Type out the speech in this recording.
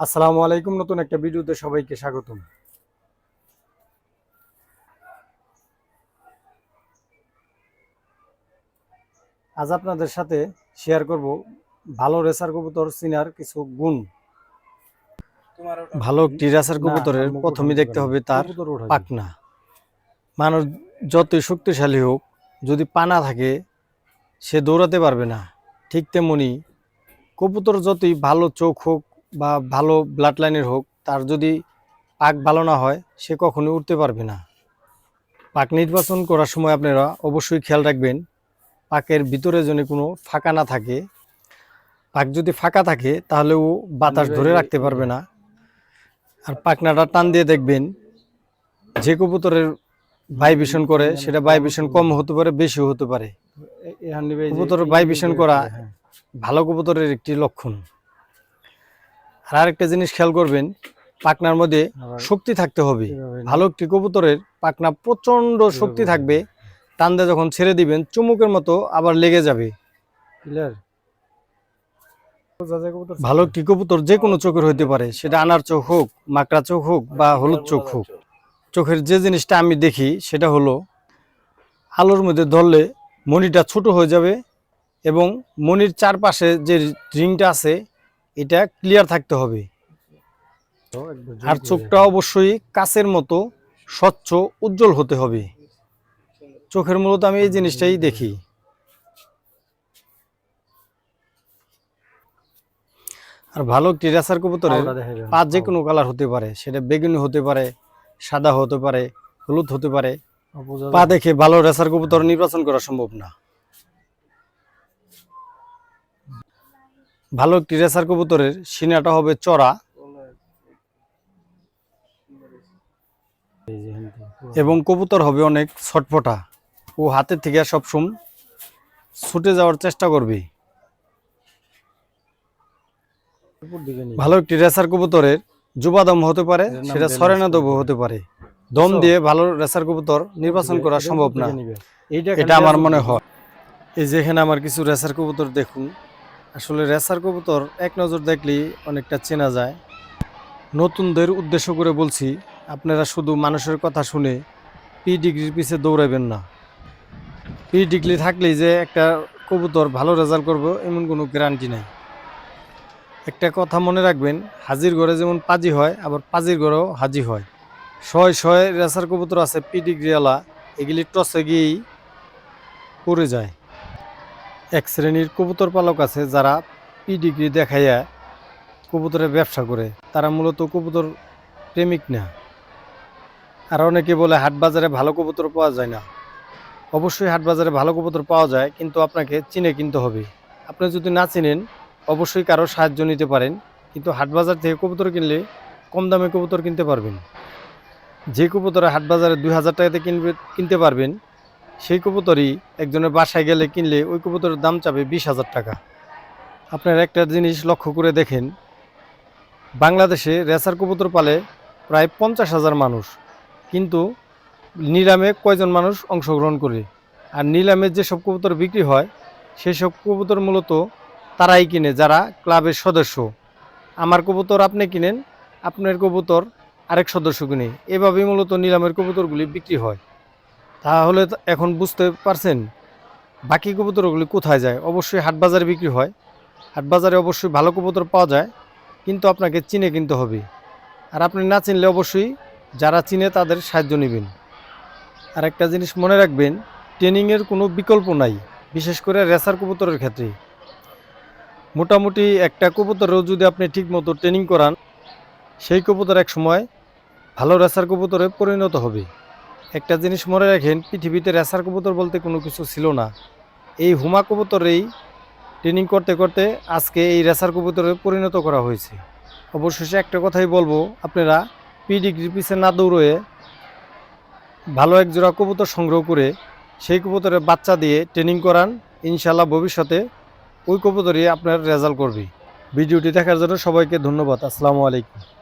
আসসালামু আলাইকুম। নতুন একটা ভিডিওতে সবাইকে স্বাগতম। আজ আপনাদের সাথে শেয়ার করব ভালো রেসার কবুতর চিনার কিছু গুণ। ভালো একটি রেসার কবুতরের প্রথমে দেখতে হবে তার পাকনা। মানুষ যতই শক্তিশালী হোক যদি পানা থাকে সে দৌড়াতে পারবে না। ঠিক তেমনি কবুতর যতই ভালো চোখ হোক বা ভালো ব্লাড লাইনের হোক তার যদি পাক ভালো না হয় সে কখনোই উঠতে পারবে না। পাক নির্বাচন করার সময় আপনারা অবশ্যই খেয়াল রাখবেন পাকের ভিতরে যেন কোনো ফাঁকা না থাকে। পাক যদি ফাঁকা থাকে তাহলে ও বাতাস ধরে রাখতে পারবে না। আর পাকনাটা টান দিয়ে দেখবেন যে কবুতরের ভাইব্রেশন করে সেটা ভাইব্রেশন কম হতে পারে বেশিও হতে পারে। কবুতর ভাইব্রেশন করা ভালো কবুতরের একটি লক্ষণ। আর আরেকটা জিনিস খেয়াল করবেন পাকনার মধ্যে শক্তি থাকতে হবে। ভালো একটি কবুতরের পাকনা প্রচণ্ড শক্তি থাকবে টান দিয়ে যখন ছেড়ে দিবেন চুমুকের মতো আবার লেগে যাবে। ভালো একটি কবুতর যে কোনো চোখের হইতে পারে সেটা আনার চোখ হোক মাকড়া চোখ হোক বা হলুদ চোখ হোক। চোখের যে জিনিসটা আমি দেখি সেটা হলো আলোর মধ্যে ধরলে মনিটা ছোট হয়ে যাবে এবং মনির চারপাশে যে রিংটা আছে এটা ক্লিয়ার থাকতে হবে। আর চোখটা অবশ্যই কাচের মতো স্বচ্ছ উজ্জ্বল হতে হবে। চোখের মূলত আমি এই জিনিসটাই দেখি। আর ভালো একটি রেসার কবুতরের পা যে কোনো কালার হতে পারে সেটা বেগুনি হতে পারে সাদা হতে পারে হলুদ হতে পারে। পা দেখে ভালো রেসার কবুতর নির্বাচন করা সম্ভব না। ভালো একটি রেসার কবুতরের সিনাটা হবে চড়া। এবং কবুতর হবে অনেক ছটফটা। ও হাতের থেকে সবসম ছুটে যাওয়ার চেষ্টা করবে। ভালো একটি রেসার কবুতরের জুবা দম হতে পারে সেটা সরেনা দম হতে পারে। দম দিয়ে ভালো রেসার কবুতর নির্বাচন করা সম্ভব না। এটা আমার মনে হয়। এই যেখানে আমার কিছু রেসার কবুতর দেখুন। আসলে রেসার কবুতর এক নজর দেখলেই অনেকটা চেনা যায়। নতুনদের উদ্দেশ্য করে বলছি, আপনারা শুধু মানুষের কথা শুনে পি ডিগ্রির পিছে দৌড়াবেন না। পি ডিগ্রি থাকলেই যে একটা কবুতর ভালো রেজাল্ট করব এমন কোনো গ্যারান্টি নাই। একটা কথা মনে রাখবেন হাজির ঘরে যেমন পাজি হয়, আবার পাজির ঘরেও হাজি হয়। শয় শয় রেসার কবুতর আছে পি ডিগ্রিওয়ালা এগুলি টসে গিয়েই পড়ে যায়। এক শ্রেণির কবুতর পালক আছে যারা পি ডিগ্রি দেখাইয়া কবুতরের ব্যবসা করে। তারা মূলত কবুতর প্রেমিক না। আর অনেকে বলে হাট বাজারে ভালো কবুতর পাওয়া যায় না। অবশ্যই হাট বাজারে ভালো কবুতর পাওয়া যায়, কিন্তু আপনাকে চিনে কিনতে হবে। আপনি যদি না চিনেন, অবশ্যই কারও সাহায্য নিতে পারেন, কিন্তু হাট বাজার থেকে কবুতর কিনলে কম দামে কবুতর কিনতে পারবেন। যে কবুতরে হাট বাজারে দুই হাজার টাকাতে কিনবে, কিনতে পারবেন সেই কবুতরই একজনের বাসায় গেলে কিনলে ওই কবুতরের দাম চাবে বিশ হাজার টাকা। আপনার একটা জিনিস লক্ষ্য করে দেখেন, বাংলাদেশে রেসার কবুতর পালে প্রায় পঞ্চাশ হাজার মানুষ, কিন্তু নিলামে কয়জন মানুষ অংশগ্রহণ করে? আর নিলামে যেসব কবুতর বিক্রি হয় সেই সব কবুতর মূলত তারাই কিনে, যারা ক্লাবের সদস্য। আমার কবুতর আপনি কিনেন, আপনার কবুতর আরেক সদস্য কিনে। এভাবেই মূলত নিলামের কবুতরগুলি বিক্রি হয়। তাহলে এখন বুঝতে পারছেন, বাকি কবুতরগুলি কোথায় যায়? অবশ্যই হাট বাজারে বিক্রি হয়। হাট বাজারে অবশ্যই ভালো কবুতর পাওয়া যায়, কিন্তু আপনাকে চিনে কিনতে হবে। আর আপনি না চিনলে অবশ্যই যারা চিনে তাদের সাহায্য নেবেন। আর একটা জিনিস মনে রাখবেন, ট্রেনিংয়ের কোনো বিকল্প নাই, বিশেষ করে রেসার কবুতরের ক্ষেত্রে। মোটামুটি একটা কবুতরেও যদি আপনি ঠিকমতো ট্রেনিং করান, সেই কবুতর এক সময় ভালো রেসার কবুতরে পরিণত হবে। একটা জিনিস মনে রাখেন, পৃথিবীতে রেসার কবুতর বলতে কোনো কিছু ছিল না। এই হুমা কবুতরেই ট্রেনিং করতে করতে আজকে এই রেসার কবুতরে পরিণত করা হয়েছে। অবশেষে একটা কথাই বলব, আপনারা পি ডিগ্রি পিছে না দৌড়য়ে ভালো এক জোড়া কবুতর সংগ্রহ করে সেই কবুতরের বাচ্চা দিয়ে ট্রেনিং করান ইনশাল্লাহ ভবিষ্যতে ওই কবুতরই আপনার রেজাল্ট করবে। ভিডিওটি দেখার জন্য সবাইকে ধন্যবাদ। আসসালামু আলাইকুম।